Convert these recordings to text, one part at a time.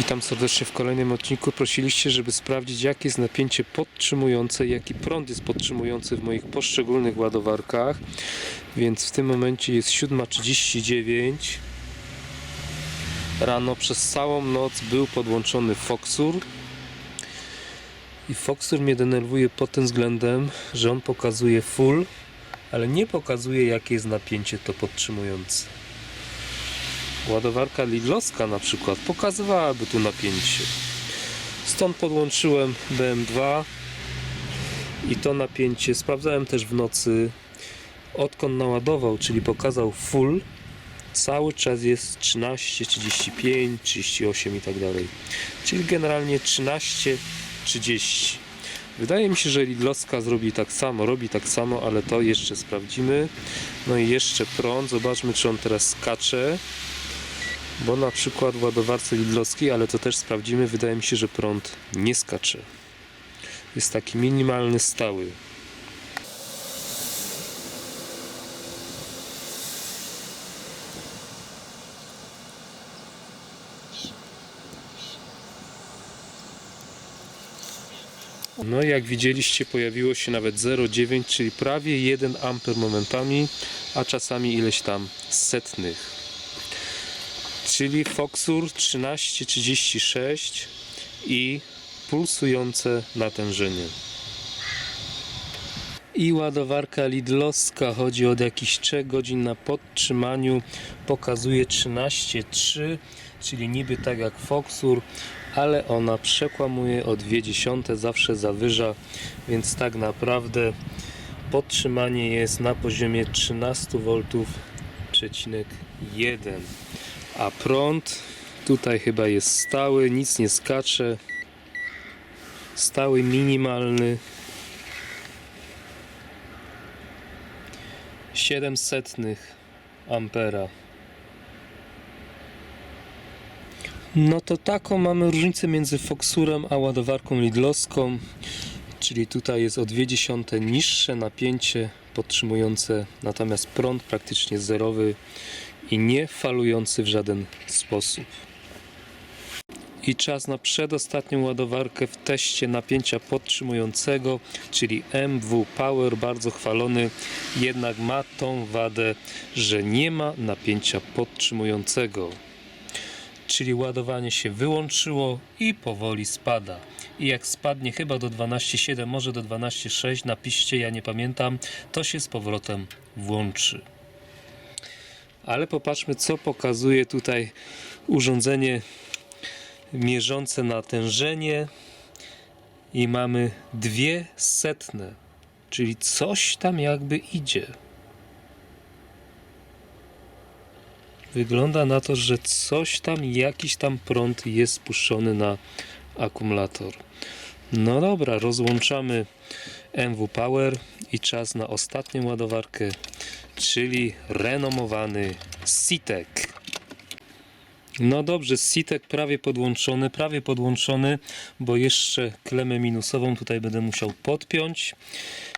Witam serdecznie w kolejnym odcinku. Prosiliście, żeby sprawdzić jakie jest napięcie podtrzymujące, jaki prąd jest podtrzymujący w moich poszczególnych ładowarkach. Więc w tym momencie jest 7.39. Rano przez całą noc był podłączony Foxur. I Foxur mnie denerwuje pod tym względem, że on pokazuje full, ale nie pokazuje jakie jest napięcie to podtrzymujące. Ładowarka Lidlowska na przykład pokazywałaby tu napięcie. Stąd podłączyłem BM2 i to napięcie sprawdzałem też w nocy. Odkąd naładował, czyli pokazał full, cały czas jest 13, 35, 38 i tak dalej. Czyli generalnie 13, 30. Wydaje mi się, że Lidlowska zrobi tak samo, robi tak samo, ale to jeszcze sprawdzimy. No i jeszcze prąd, zobaczmy czy on teraz skacze. Bo na przykład w ładowarce Lidlowskiej, ale to też sprawdzimy, wydaje mi się, że prąd nie skacze. Jest taki minimalny, stały. No jak widzieliście pojawiło się nawet 0,9, czyli prawie 1 amper momentami, a czasami ileś tam setnych czyli Foxur 1336 i pulsujące natężenie. I ładowarka Lidlowska. Chodzi od jakichś 3 godzin na podtrzymaniu, pokazuje 13,3, czyli niby tak jak Foxur, ale ona przekłamuje o 0,2, zawsze zawyża, więc tak naprawdę podtrzymanie jest na poziomie 13V, przecinek 1 a prąd tutaj chyba jest stały, nic nie skacze. Stały minimalny. 700 ampera. No to taką mamy różnicę między Foxurem a ładowarką Lidlowską. Czyli tutaj jest o 0,2 niższe napięcie podtrzymujące, natomiast prąd praktycznie zerowy i nie falujący w żaden sposób. I czas na przedostatnią ładowarkę w teście napięcia podtrzymującego, czyli MW Power, bardzo chwalony, jednak ma tą wadę, że nie ma napięcia podtrzymującego. Czyli ładowanie się wyłączyło i powoli spada. I jak spadnie chyba do 12,7, może do 12,6, napiszcie, ja nie pamiętam, to się z powrotem włączy. Ale popatrzmy, co pokazuje tutaj urządzenie mierzące natężenie. I mamy dwie setne, czyli coś tam jakby idzie. Wygląda na to, że coś tam, jakiś tam prąd jest spuszczony na akumulator. No dobra, rozłączamy MW Power i czas na ostatnią ładowarkę, czyli renomowany Citek. No dobrze, Citek prawie podłączony, prawie podłączony, bo jeszcze klemę minusową tutaj będę musiał podpiąć.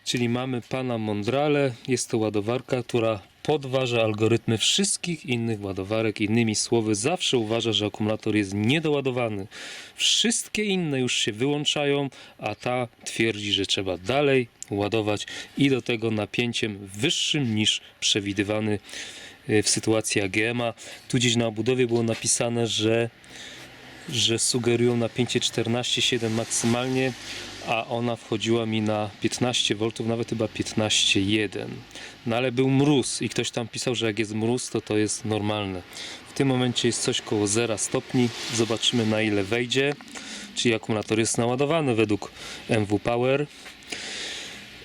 Czyli mamy pana Mondrale, jest to ładowarka, która podważa algorytmy wszystkich innych ładowarek. Innymi słowy, zawsze uważa, że akumulator jest niedoładowany. Wszystkie inne już się wyłączają, a ta twierdzi, że trzeba dalej ładować i do tego napięciem wyższym niż przewidywany y, w sytuacji AGM-a. Tu gdzieś na obudowie było napisane, że że sugerują napięcie 14,7 maksymalnie, a ona wchodziła mi na 15 V, nawet chyba 15,1. No ale był mróz i ktoś tam pisał, że jak jest mróz, to to jest normalne. W tym momencie jest coś koło 0 stopni. Zobaczymy na ile wejdzie. Czyli akumulator jest naładowany według MW Power.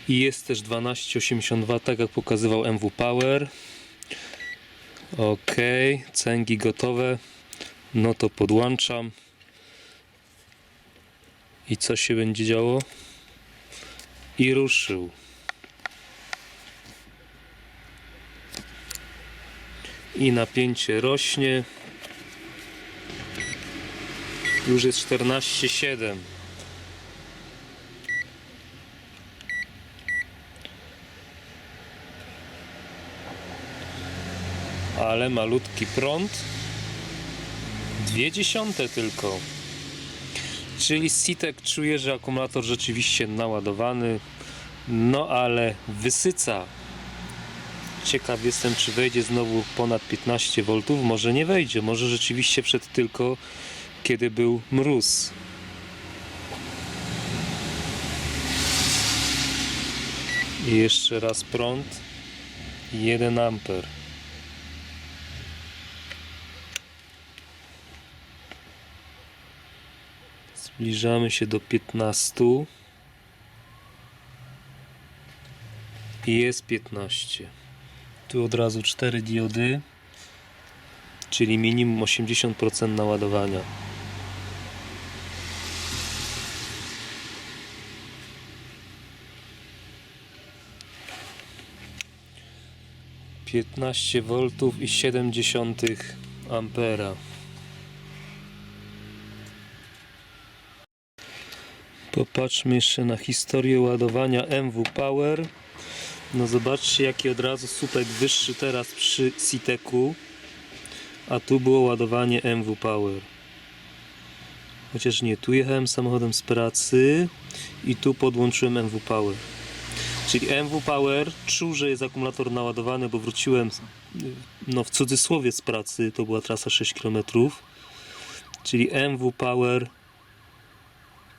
I jest też 12,82, tak jak pokazywał MW Power. Ok, cęgi gotowe. No to podłączam. I co się będzie działo? I ruszył. I napięcie rośnie. Już jest 14,7. Ale malutki prąd Dwie dziesiąte tylko. Czyli Sitek czuje, że akumulator rzeczywiście naładowany, no ale wysyca. Ciekaw jestem, czy wejdzie znowu ponad 15 V. Może nie wejdzie, może rzeczywiście przed tylko kiedy był mróz. I jeszcze raz prąd 1 amper. Zbliżamy się do 15. I jest 15. Tu od razu 4 diody, czyli minimum 80% naładowania. Piętnaście voltów i 70 ampera. Popatrzmy jeszcze na historię ładowania MW Power. No zobaczcie jaki od razu słupek wyższy teraz przy Siteku. A tu było ładowanie MW Power. Chociaż nie, tu jechałem samochodem z pracy i tu podłączyłem MW Power. Czyli MW Power czuł, że jest akumulator naładowany, bo wróciłem no w cudzysłowie z pracy, to była trasa 6 km. Czyli MW Power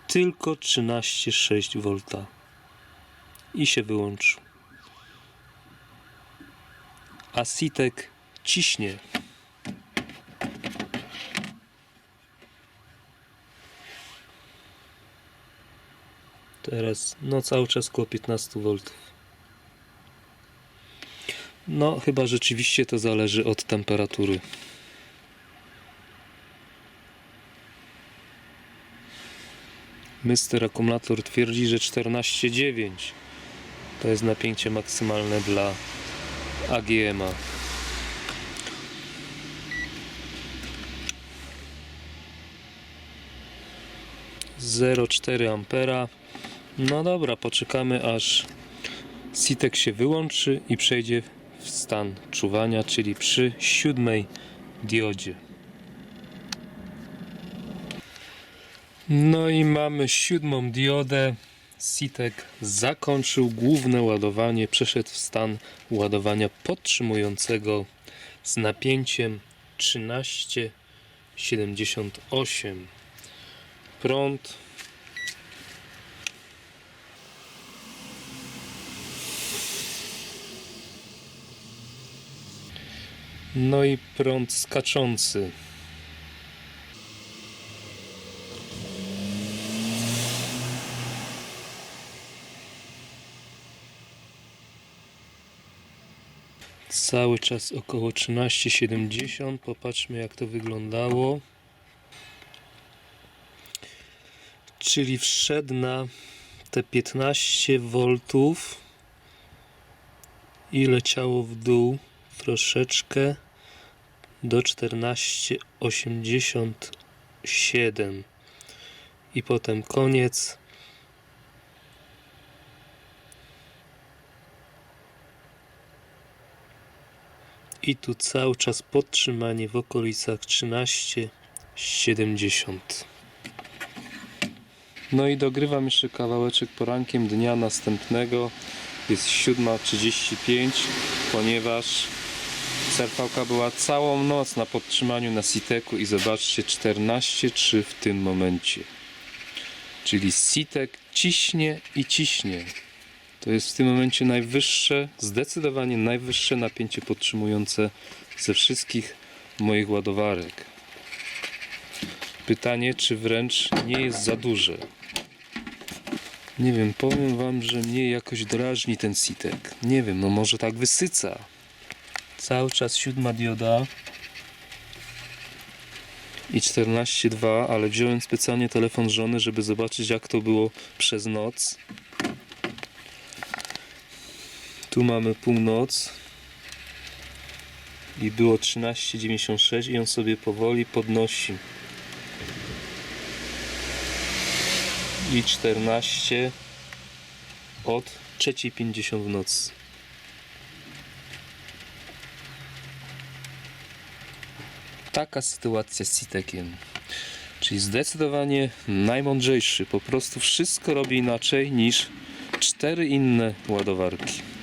tylko 13,6 V i się wyłączył. A Sitek ciśnie. Teraz no cały czas około 15 V. No chyba rzeczywiście to zależy od temperatury. Mister Akumulator twierdzi, że 14,9 to jest napięcie maksymalne dla AGM-a. Zero cztery ampera. No dobra, poczekamy aż Sitek się wyłączy i przejdzie w stan czuwania, czyli przy siódmej diodzie. No i mamy siódmą diodę. Sitek zakończył główne ładowanie, przeszedł w stan ładowania podtrzymującego z napięciem 13,78. Prąd No i prąd skaczący. Cały czas około 13,70. Popatrzmy jak to wyglądało. Czyli wszedł na te 15 V i leciało w dół troszeczkę do 14,87 i potem koniec tu cały czas podtrzymanie w okolicach 13,70 no i dogrywam jeszcze kawałeczek porankiem dnia następnego jest 7.35 ponieważ Serpałka była całą noc na podtrzymaniu na Siteku i zobaczcie 14,3 w tym momencie. Czyli Sitek ciśnie i ciśnie. To jest w tym momencie najwyższe, zdecydowanie najwyższe napięcie podtrzymujące ze wszystkich moich ładowarek. Pytanie, czy wręcz nie jest za duże. Nie wiem, powiem wam, że mnie jakoś drażni ten Sitek. Nie wiem, no może tak wysyca. Cały czas siódma dioda i 14.2, ale wziąłem specjalnie telefon żony, żeby zobaczyć jak to było przez noc. Tu mamy północ i było 13.96 i on sobie powoli podnosi. I 14 od 3.50 w nocy. taka sytuacja z Citekiem. Czyli zdecydowanie najmądrzejszy. Po prostu wszystko robi inaczej niż cztery inne ładowarki.